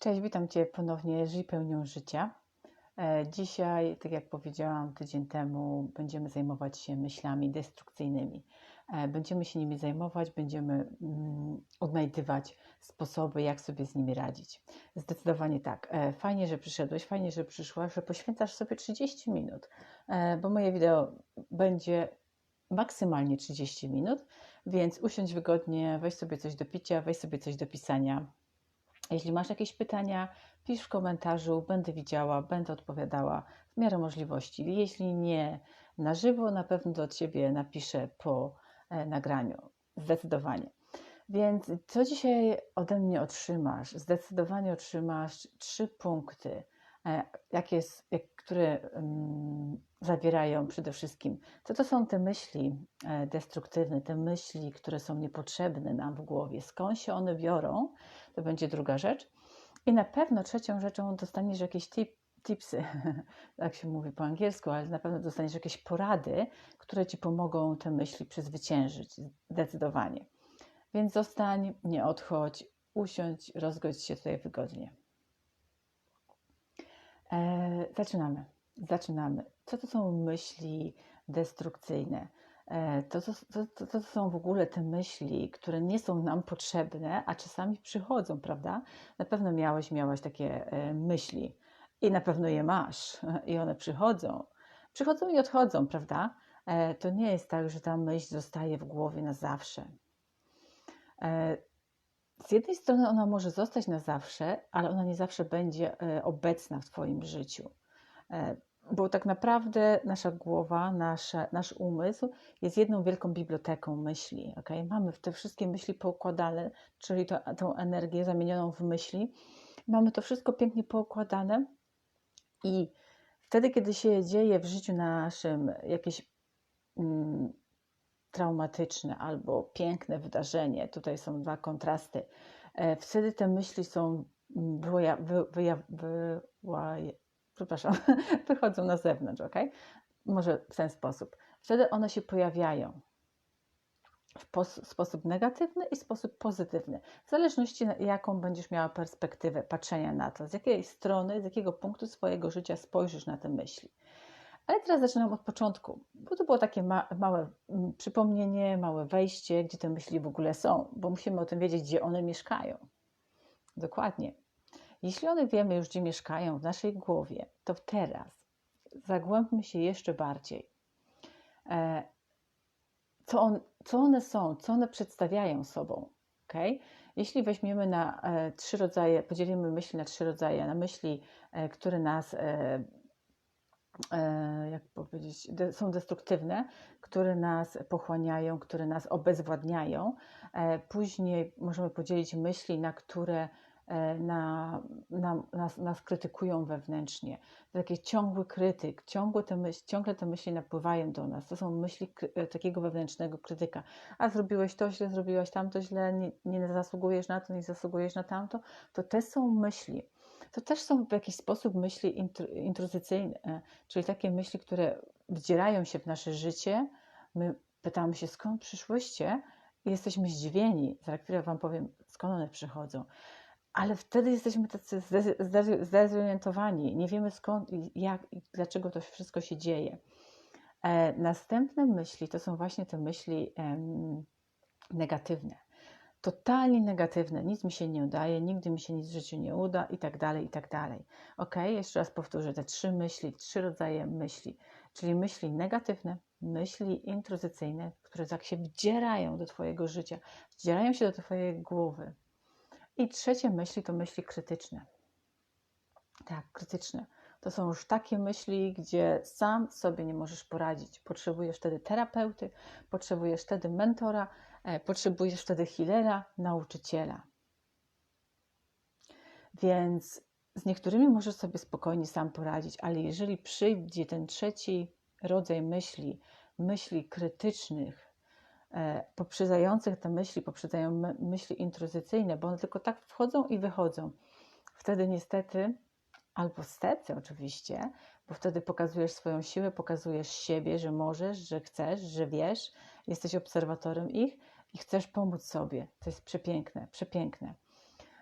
Cześć, witam Cię ponownie. Żyj pełnią życia. E, Dzisiaj, tak jak powiedziałam tydzień temu, będziemy zajmować się myślami destrukcyjnymi. E, Będziemy się nimi zajmować, będziemy mm, odnajdywać sposoby, jak sobie z nimi radzić. Zdecydowanie tak. E, Fajnie, że przyszedłeś, fajnie, że przyszłaś, że poświęcasz sobie 30 minut, bo moje wideo będzie maksymalnie 30 minut, więc usiądź wygodnie, weź sobie coś do picia, weź sobie coś do pisania. Jeśli masz jakieś pytania, pisz w komentarzu, będę widziała, będę odpowiadała w miarę możliwości. Jeśli nie na żywo, na pewno do Ciebie napiszę po e, nagraniu. Zdecydowanie. Więc co dzisiaj ode mnie otrzymasz? Zdecydowanie otrzymasz trzy punkty, e, które mm, zawierają przede wszystkim, co to są te myśli e, destruktywne, te myśli, które są niepotrzebne nam w głowie, skąd się one biorą, to będzie druga rzecz. I na pewno trzecią rzeczą dostaniesz jakieś tip, tipsy, tak się mówi po angielsku, ale na pewno dostaniesz jakieś porady, które ci pomogą te myśli przezwyciężyć zdecydowanie. Więc zostań, nie odchodź, usiądź, rozgodź się tutaj wygodnie. E, zaczynamy. Zaczynamy. Co to są myśli destrukcyjne? E, to, to, to, to, są w ogóle te myśli, które nie są nam potrzebne, a czasami przychodzą, prawda? Na pewno miałeś, miałaś takie e, myśli i na pewno je masz i one przychodzą. Przychodzą i odchodzą, prawda? E, to nie jest tak, że ta myśl zostaje w głowie na zawsze. Z jednej strony ona może zostać na zawsze, ale ona nie zawsze będzie obecna w Twoim życiu. Bo tak naprawdę nasza głowa, nasza, nasz umysł jest jedną wielką biblioteką myśli. Okay? Mamy te wszystkie myśli poukładane, czyli to, tą energię zamienioną w myśli. Mamy to wszystko pięknie poukładane i wtedy, kiedy się dzieje w życiu naszym jakieś mm, traumatyczne albo piękne wydarzenie, tutaj są dwa kontrasty, e, wtedy te myśli są mm, wyja, wy, przepraszam, wychodzą na zewnątrz, ok? Może w ten sposób. Wtedy one się pojawiają w pos- sposób negatywny i sposób pozytywny, w zależności jaką będziesz miała perspektywę patrzenia na to, z jakiej strony, z jakiego punktu swojego życia spojrzysz na te myśli. Ale teraz zaczynam od początku, bo to było takie ma- małe mm, przypomnienie, małe wejście, gdzie te myśli w ogóle są, bo musimy o tym wiedzieć, gdzie one mieszkają. Dokładnie. Jeśli one wiemy już, gdzie mieszkają w naszej głowie, to teraz zagłębmy się jeszcze bardziej. E, co, on, co one są, co one przedstawiają sobą. Okay? Jeśli weźmiemy na e, trzy rodzaje, podzielimy myśli na trzy rodzaje, na myśli, e, które nas, jak powiedzieć, są destruktywne, które nas pochłaniają, które nas obezwładniają. Później możemy podzielić myśli, na które na, na, nas, nas krytykują wewnętrznie. To taki ciągły krytyk, ciągłe te myśli, ciągle te myśli napływają do nas. To są myśli e, takiego wewnętrznego krytyka. A zrobiłeś to źle, zrobiłaś tamto źle, nie, nie zasługujesz na to, nie zasługujesz na tamto. To te są myśli. To też są w jakiś sposób myśli intru, intruzycyjne, e, czyli takie myśli, które wdzierają się w nasze życie. My pytamy się, skąd przyszłyście? I jesteśmy zdziwieni. Za chwilę Wam powiem, skąd one przychodzą ale wtedy jesteśmy tacy zde- zde- zdezorientowani, nie wiemy skąd, jak i dlaczego to wszystko się dzieje. E, następne myśli to są właśnie te myśli negatywne. Totalnie negatywne. Nic mi się nie udaje, nigdy mi się nic w życiu nie uda i tak dalej, i tak dalej. Ok, jeszcze raz powtórzę te trzy myśli, trzy rodzaje myśli, czyli myśli negatywne, myśli intruzycyjne, które tak się wdzierają do Twojego życia, wdzierają się do Twojej głowy, i trzecie myśli to myśli krytyczne. Tak, krytyczne. To są już takie myśli, gdzie sam sobie nie możesz poradzić. Potrzebujesz wtedy terapeuty, potrzebujesz wtedy mentora, e, potrzebujesz wtedy healera, nauczyciela. Więc z niektórymi możesz sobie spokojnie sam poradzić, ale jeżeli przyjdzie ten trzeci rodzaj myśli, myśli krytycznych, poprzedzających te myśli, poprzedzają my- myśli intruzycyjne, bo one tylko tak wchodzą i wychodzą. Wtedy niestety, albo stety oczywiście, bo wtedy pokazujesz swoją siłę, pokazujesz siebie, że możesz, że chcesz, że wiesz, jesteś obserwatorem ich i chcesz pomóc sobie. To jest przepiękne, przepiękne.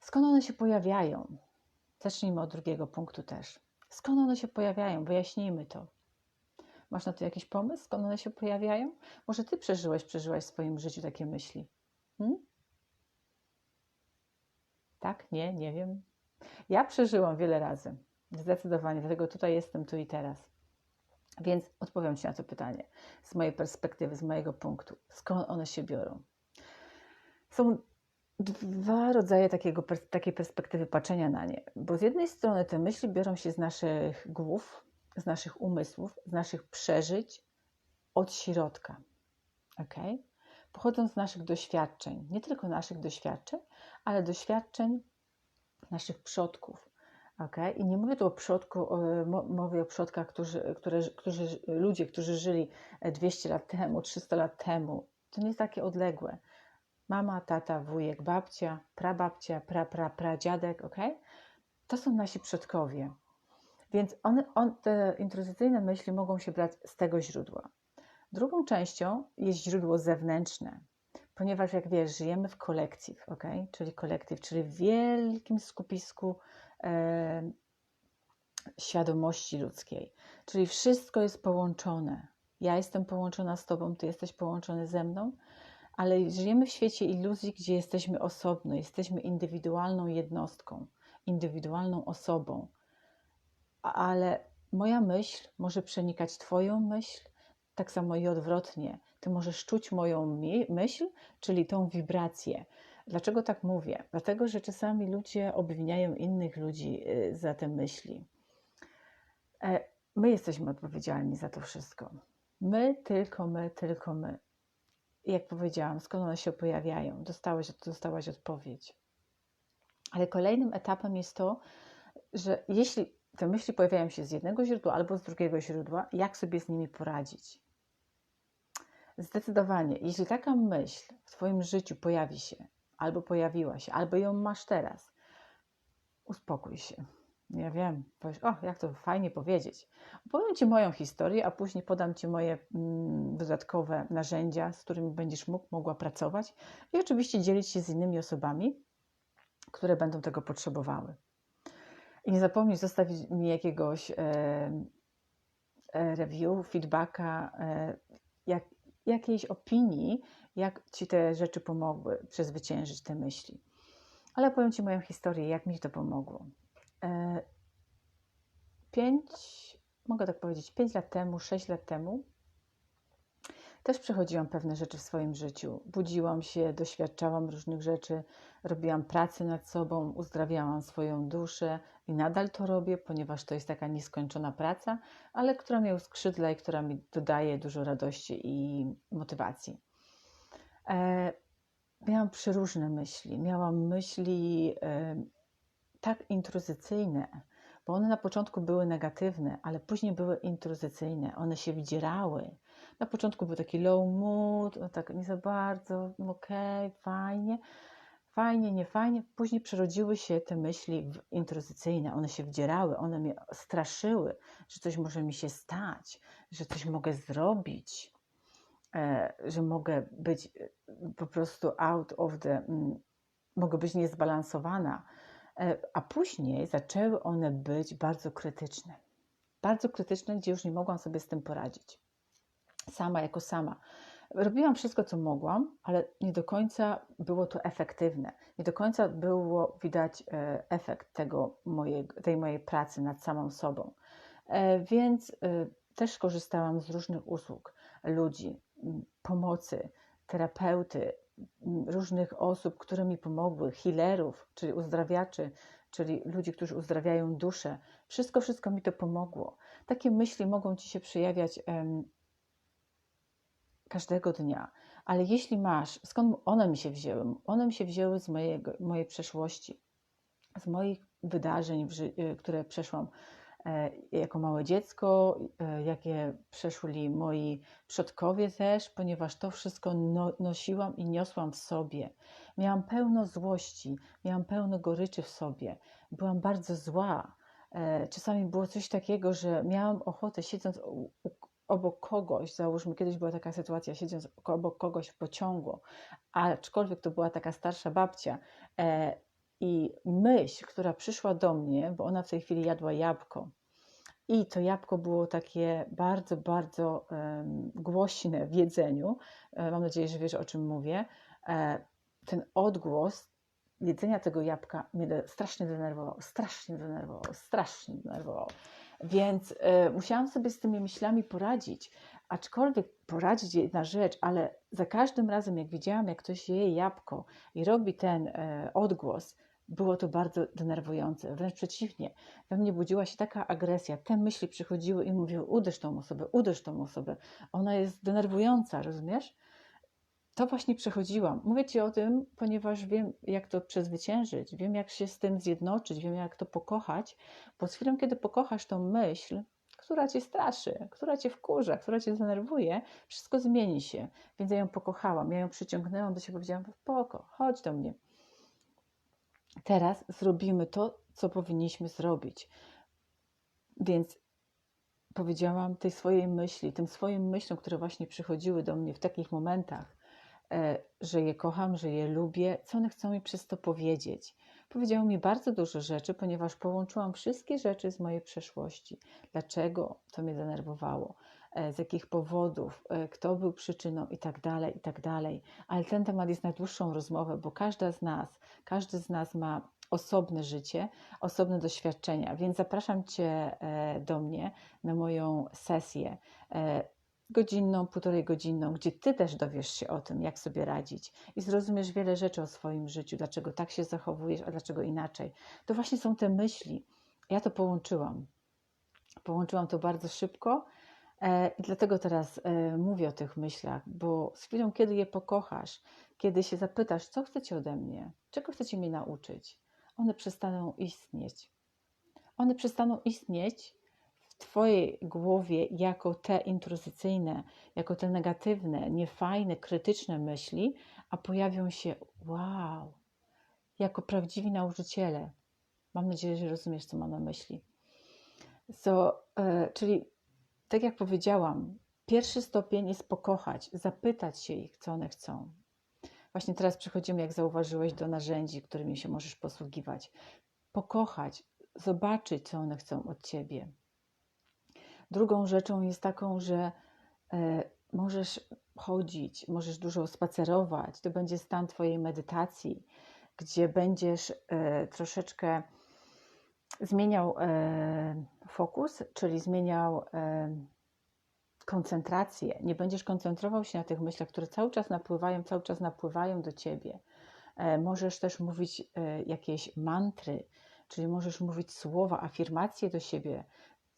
Skąd one się pojawiają? Zacznijmy od drugiego punktu też. Skąd one się pojawiają? Wyjaśnijmy to. Masz na to jakiś pomysł, skąd one się pojawiają? Może ty przeżyłeś, przeżyłaś w swoim życiu takie myśli? Hmm? Tak? Nie? Nie wiem. Ja przeżyłam wiele razy. Zdecydowanie, dlatego tutaj jestem tu i teraz. Więc odpowiem Ci na to pytanie z mojej perspektywy, z mojego punktu. Skąd one się biorą? Są dwa rodzaje takiego, takiej perspektywy patrzenia na nie. Bo z jednej strony te myśli biorą się z naszych głów, z naszych umysłów, z naszych przeżyć od środka. ok? Pochodzą z naszych doświadczeń, nie tylko naszych doświadczeń, ale doświadczeń naszych przodków. Okay? I nie mówię tu o przodku, mówię o przodkach, którzy, które, którzy, ludzie, którzy żyli 200 lat temu, 300 lat temu. To nie jest takie odległe. Mama, tata, wujek, babcia, prababcia, pra, pra, pradziadek, ok? To są nasi przodkowie. Więc one, on, te intruzycyjne myśli mogą się brać z tego źródła. Drugą częścią jest źródło zewnętrzne, ponieważ jak wiesz, żyjemy w kolekcji, ok? czyli kolektyw, czyli w wielkim skupisku e, świadomości ludzkiej, czyli wszystko jest połączone. Ja jestem połączona z Tobą, Ty jesteś połączony ze mną, ale żyjemy w świecie iluzji, gdzie jesteśmy osobno, jesteśmy indywidualną jednostką, indywidualną osobą ale moja myśl może przenikać Twoją myśl, tak samo i odwrotnie. Ty możesz czuć moją myśl, czyli tą wibrację. Dlaczego tak mówię? Dlatego, że czasami ludzie obwiniają innych ludzi y, za te myśli. E, my jesteśmy odpowiedzialni za to wszystko. My, tylko my, tylko my. Jak powiedziałam, skąd one się pojawiają? Dostałaś, dostałaś odpowiedź. Ale kolejnym etapem jest to, że jeśli te myśli pojawiają się z jednego źródła albo z drugiego źródła, jak sobie z nimi poradzić. Zdecydowanie, jeśli taka myśl w Twoim życiu pojawi się, albo pojawiła się, albo ją masz teraz, uspokój się. Ja wiem, powiesz, o, jak to fajnie powiedzieć. Opowiem Ci moją historię, a później podam Ci moje mm, dodatkowe narzędzia, z którymi będziesz mógł, mogła pracować i oczywiście dzielić się z innymi osobami, które będą tego potrzebowały. I nie zapomnij zostawić mi jakiegoś e, e, review, feedbacka, e, jak, jakiejś opinii, jak Ci te rzeczy pomogły przezwyciężyć te myśli. Ale powiem Ci moją historię, jak mi to pomogło. Pięć, mogę tak powiedzieć, pięć lat temu, sześć lat temu też przechodziłam pewne rzeczy w swoim życiu. Budziłam się, doświadczałam różnych rzeczy, robiłam pracę nad sobą, uzdrawiałam swoją duszę i nadal to robię, ponieważ to jest taka nieskończona praca, ale która mnie uskrzydla i która mi dodaje dużo radości i motywacji. E, miałam przeróżne myśli. Miałam myśli e, tak intruzycyjne, bo one na początku były negatywne, ale później były intruzycyjne. One się wdzierały na początku był taki low mood, no tak nie za bardzo, okej, okay, fajnie, fajnie, nie fajnie. Później przerodziły się te myśli intruzycyjne, one się wdzierały, one mnie straszyły, że coś może mi się stać, że coś mogę zrobić, e, że mogę być e, po prostu out of the, mm, mogę być niezbalansowana. E, a później zaczęły one być bardzo krytyczne. Bardzo krytyczne, gdzie już nie mogłam sobie z tym poradzić sama jako sama. Robiłam wszystko, co mogłam, ale nie do końca było to efektywne. Nie do końca było widać e, efekt tego mojej, tej mojej pracy nad samą sobą. E, więc e, też korzystałam z różnych usług ludzi, pomocy, terapeuty, różnych osób, które mi pomogły, healerów, czyli uzdrawiaczy, czyli ludzi, którzy uzdrawiają duszę. Wszystko, wszystko mi to pomogło. Takie myśli mogą ci się przejawiać każdego dnia. Ale jeśli masz, skąd one mi się wzięły? One mi się wzięły z mojego, mojej przeszłości, z moich wydarzeń, y, które przeszłam e, jako małe dziecko, e, jakie przeszli moi przodkowie też, ponieważ to wszystko no, nosiłam i niosłam w sobie. Miałam pełno złości, miałam pełno goryczy w sobie, byłam bardzo zła. E, czasami było coś takiego, że miałam ochotę, siedząc u, obok kogoś, załóżmy, kiedyś była taka sytuacja, siedząc obok kogoś w pociągu, aczkolwiek to była taka starsza babcia, e, I myśl, która przyszła do mnie, bo ona w tej chwili jadła jabłko, i to jabłko było takie bardzo, bardzo um, głośne w jedzeniu. E, mam nadzieję, że wiesz o czym mówię. E, ten odgłos jedzenia tego jabłka mnie strasznie denerwował, strasznie denerwował, strasznie denerwował. Więc e, musiałam sobie z tymi myślami poradzić. Aczkolwiek poradzić jedna rzecz, ale za każdym razem, jak widziałam, jak ktoś je jabłko i robi ten e, odgłos, było to bardzo denerwujące. Wręcz przeciwnie, we mnie budziła się taka agresja. Te myśli przychodziły i mówiły: uderz tą osobę, uderz tą osobę. Ona jest denerwująca, rozumiesz? To właśnie przechodziłam. Mówię Ci o tym, ponieważ wiem, jak to przezwyciężyć, wiem, jak się z tym zjednoczyć, wiem, jak to pokochać, bo z chwilą, kiedy pokochasz tą myśl, która cię straszy, która cię wkurza, która cię denerwuje, wszystko zmieni się. Więc ja ją pokochałam, ja ją przyciągnęłam do siebie, powiedziałam: spoko, chodź do mnie. Teraz zrobimy to, co powinniśmy zrobić. Więc powiedziałam tej swojej myśli, tym swoim myślom, które właśnie przychodziły do mnie w takich momentach, że je kocham, że je lubię, co one chcą mi przez to powiedzieć. Powiedziało mi bardzo dużo rzeczy, ponieważ połączyłam wszystkie rzeczy z mojej przeszłości. Dlaczego to mnie denerwowało, e, z jakich powodów, e, kto był przyczyną i tak dalej, i tak dalej. Ale ten temat jest na dłuższą rozmowę, bo każda z nas, każdy z nas ma osobne życie, osobne doświadczenia, więc zapraszam Cię e, do mnie na moją sesję godzinną, półtorej godzinną, gdzie Ty też dowiesz się o tym, jak sobie radzić i zrozumiesz wiele rzeczy o swoim życiu, dlaczego tak się zachowujesz, a dlaczego inaczej. To właśnie są te myśli. Ja to połączyłam. Połączyłam to bardzo szybko e, i dlatego teraz e, mówię o tych myślach, bo z chwilą, kiedy je pokochasz, kiedy się zapytasz, co chcecie ode mnie, czego chcecie mnie nauczyć, one przestaną istnieć. One przestaną istnieć Twojej głowie jako te intruzycyjne, jako te negatywne, niefajne, krytyczne myśli, a pojawią się wow, jako prawdziwi nauczyciele. Mam nadzieję, że rozumiesz, co mam na myśli. So, e, czyli, tak jak powiedziałam, pierwszy stopień jest pokochać, zapytać się ich, co one chcą. Właśnie teraz przechodzimy, jak zauważyłeś, do narzędzi, którymi się możesz posługiwać. Pokochać, zobaczyć, co one chcą od ciebie Drugą rzeczą jest taką, że e, możesz chodzić, możesz dużo spacerować. To będzie stan Twojej medytacji, gdzie będziesz e, troszeczkę zmieniał e, fokus, czyli zmieniał koncentrację. Nie będziesz koncentrował się na tych myślach, które cały czas napływają, cały czas napływają do ciebie. Możesz też mówić jakieś mantry, czyli możesz mówić słowa, afirmacje do siebie,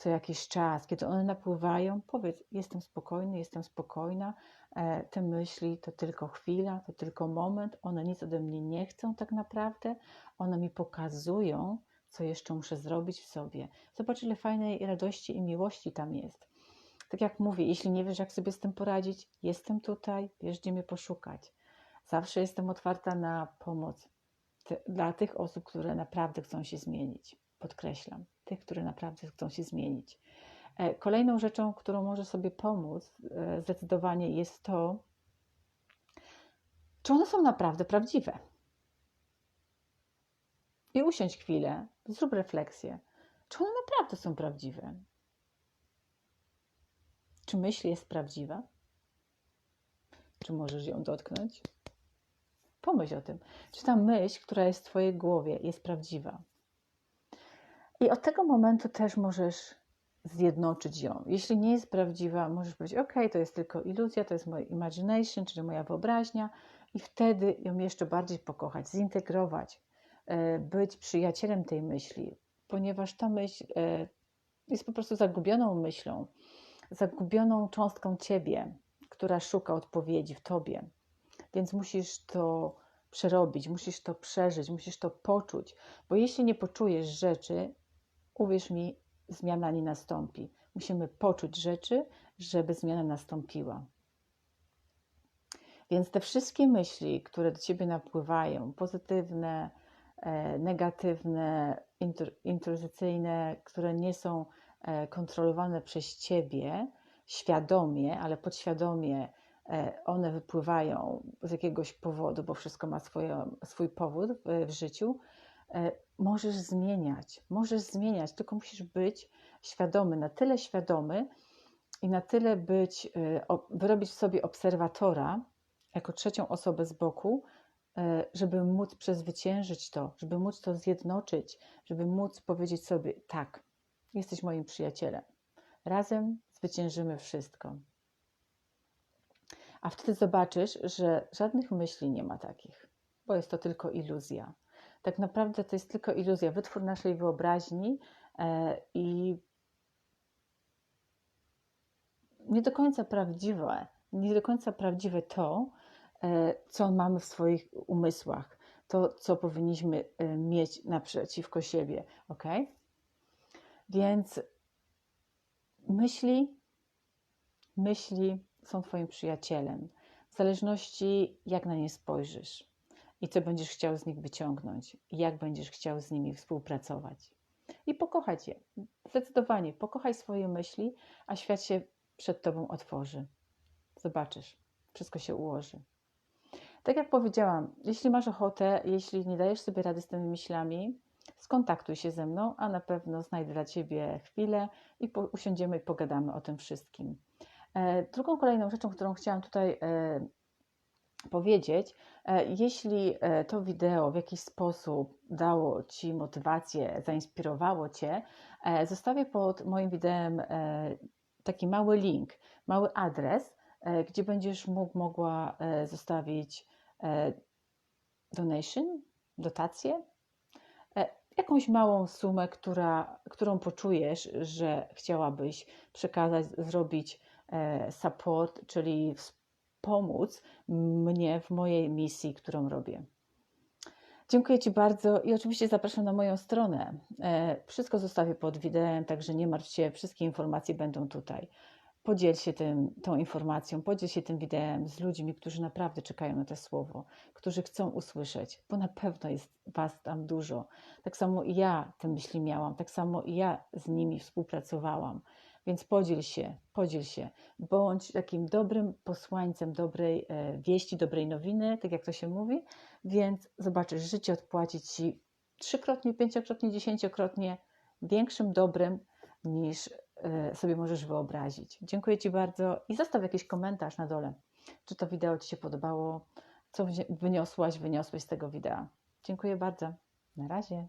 co jakiś czas, kiedy one napływają, powiedz: Jestem spokojny, jestem spokojna. E, te myśli to tylko chwila, to tylko moment, one nic ode mnie nie chcą tak naprawdę, one mi pokazują, co jeszcze muszę zrobić w sobie. Zobacz, ile fajnej radości i miłości tam jest. Tak jak mówię, jeśli nie wiesz, jak sobie z tym poradzić, jestem tutaj, wiesz, gdzie mnie poszukać. Zawsze jestem otwarta na pomoc dla tych osób, które naprawdę chcą się zmienić. Podkreślam tych, które naprawdę chcą się zmienić. E, kolejną rzeczą, którą może sobie pomóc e, zdecydowanie jest to, czy one są naprawdę prawdziwe. I usiądź chwilę, zrób refleksję. Czy one naprawdę są prawdziwe? Czy myśl jest prawdziwa? Czy możesz ją dotknąć? Pomyśl o tym. Czy ta myśl, która jest w Twojej głowie, jest prawdziwa? I od tego momentu też możesz zjednoczyć ją. Jeśli nie jest prawdziwa, możesz powiedzieć: OK, to jest tylko iluzja, to jest moja imagination, czyli moja wyobraźnia, i wtedy ją jeszcze bardziej pokochać, zintegrować, e, być przyjacielem tej myśli, ponieważ ta myśl e, jest po prostu zagubioną myślą, zagubioną cząstką ciebie, która szuka odpowiedzi w tobie. Więc musisz to przerobić, musisz to przeżyć, musisz to poczuć, bo jeśli nie poczujesz rzeczy, uwierz mi, zmiana nie nastąpi. Musimy poczuć rzeczy, żeby zmiana nastąpiła. Więc te wszystkie myśli, które do ciebie napływają, pozytywne, e, negatywne, intruzycyjne, które nie są e, kontrolowane przez ciebie świadomie, ale podświadomie e, one wypływają z jakiegoś powodu, bo wszystko ma swoje, swój powód w, w życiu, możesz zmieniać. Możesz zmieniać, tylko musisz być świadomy, na tyle świadomy i na tyle być, e, wyrobić sobie obserwatora jako trzecią osobę z boku, e, żeby móc przezwyciężyć to, żeby móc to zjednoczyć, żeby móc powiedzieć sobie: tak, jesteś moim przyjacielem. Razem zwyciężymy wszystko. A wtedy zobaczysz, że żadnych myśli nie ma takich, bo jest to tylko iluzja. Tak naprawdę to jest tylko iluzja, wytwór naszej wyobraźni e, i nie do końca prawdziwe, nie do końca prawdziwe to, e, co mamy w swoich umysłach, to, co powinniśmy e, mieć naprzeciwko siebie, ok? Więc myśli, myśli są Twoim przyjacielem, w zależności jak na nie spojrzysz i co będziesz chciał z nich wyciągnąć, jak będziesz chciał z nimi współpracować. I pokochać je. Zdecydowanie, pokochaj swoje myśli, a świat się przed Tobą otworzy. Zobaczysz, wszystko się ułoży. Tak jak powiedziałam, jeśli masz ochotę, jeśli nie dajesz sobie rady z tymi myślami, skontaktuj się ze mną, a na pewno znajdę dla Ciebie chwilę i po, usiądziemy i pogadamy o tym wszystkim. E, drugą kolejną rzeczą, którą chciałam tutaj e, powiedzieć, e, jeśli e, to wideo w jakiś sposób dało Ci motywację, zainspirowało Cię, e, zostawię pod moim wideem taki mały link, mały adres, gdzie będziesz mógł, mogła zostawić donation, dotację, jakąś małą sumę, która, którą poczujesz, że chciałabyś przekazać, zrobić support, czyli pomóc mnie w mojej misji, którą robię. Dziękuję Ci bardzo i oczywiście zapraszam na moją stronę. E, Wszystko zostawię pod wideo, także nie martw się, wszystkie informacje będą tutaj. Podziel się tym, tą informacją, podziel się tym wideem z ludźmi, którzy naprawdę czekają na to słowo, którzy chcą usłyszeć, bo na pewno jest Was tam dużo. Tak samo i ja te myśli miałam, tak samo i ja z nimi współpracowałam. Więc podziel się, podziel się, bądź takim dobrym posłańcem dobrej e, wieści, dobrej nowiny, tak jak to się mówi. Więc zobaczysz, życie odpłaci Ci trzykrotnie, pięciokrotnie, dziesięciokrotnie większym dobrem niż e, sobie możesz wyobrazić. Dziękuję Ci bardzo i zostaw jakiś komentarz na dole, czy to wideo Ci się podobało, co wyniosłaś, wyniosłeś z tego wideo. Dziękuję bardzo. Na razie.